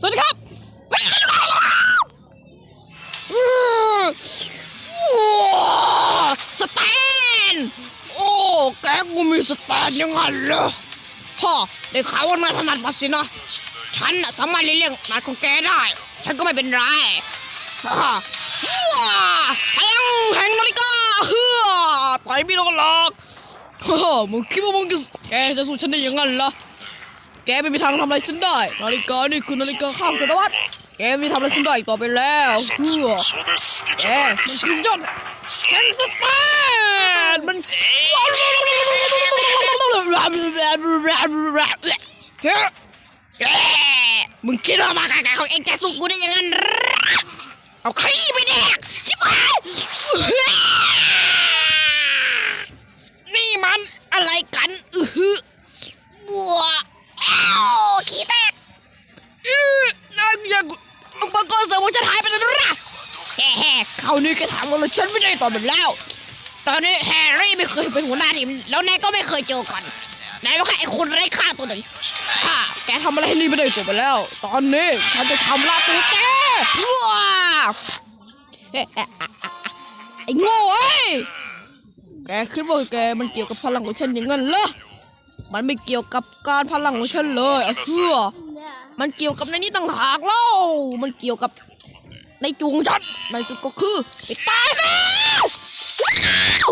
สวัสดีครับสแตน โอ้ แกกูมีสแตนยังไงเหรอพ่อได้ข่าวว่านายถนัดมาสินะ ฉันน่ะสามารถเลี้ยงนัดของแกได้ ฉันก็ไม่เป็นไรฮ่าว้าพลังแห่งนาฬิกาเฮือต่อยไม่โดนหรอกฮ่ามึงคิดว่ามึงจะแกจะสู้ฉันได้ยังไงล่ะ แกไม่มีทางทำอะไรฉันได้ นาฬิกานี่คือนาฬิกาข้ามศตวรรษแกไม่ทำอะไรฉันได้อีกต่อไปแล้วเพื่อแกมันคือยอดแกนสแตดมันเฮ้มึงคิดว่ามาขายของเองจะสู้กูได้ยังไงเอาขี้ไปแดกชิบหายนี่มันอะไรกัน อือ แฮ่านี้แกถามว่าฉันไม่ได้ตอบมันแล้ว ตอนนี้แฮร์รี่ไม่เคยเป็นหัวหน้าทีมแล้วนายก็ไม่เคยเจอกันนายรู้แค่ไอ้คนไร้ค่าตัวหนึ่งค่ะแกทำอะไรให้นี่ไม่ได้จบไปแล้ว ตอนนี้ฉันจะทำลาตัวแกว้าไอ้โง่เอ้ยแกคิดว่าแกมันเกี่ยวกับพลังของฉันอย่างนั้นเหรอมันไม่เกี่ยวกับการพลังของฉันเลยเชื่อมันเกี่ยวกับในนี้ต่างหากเล่ามันเกี่ยวกับ ในจูงฉันในสุดก็คือไปตายซะว้าว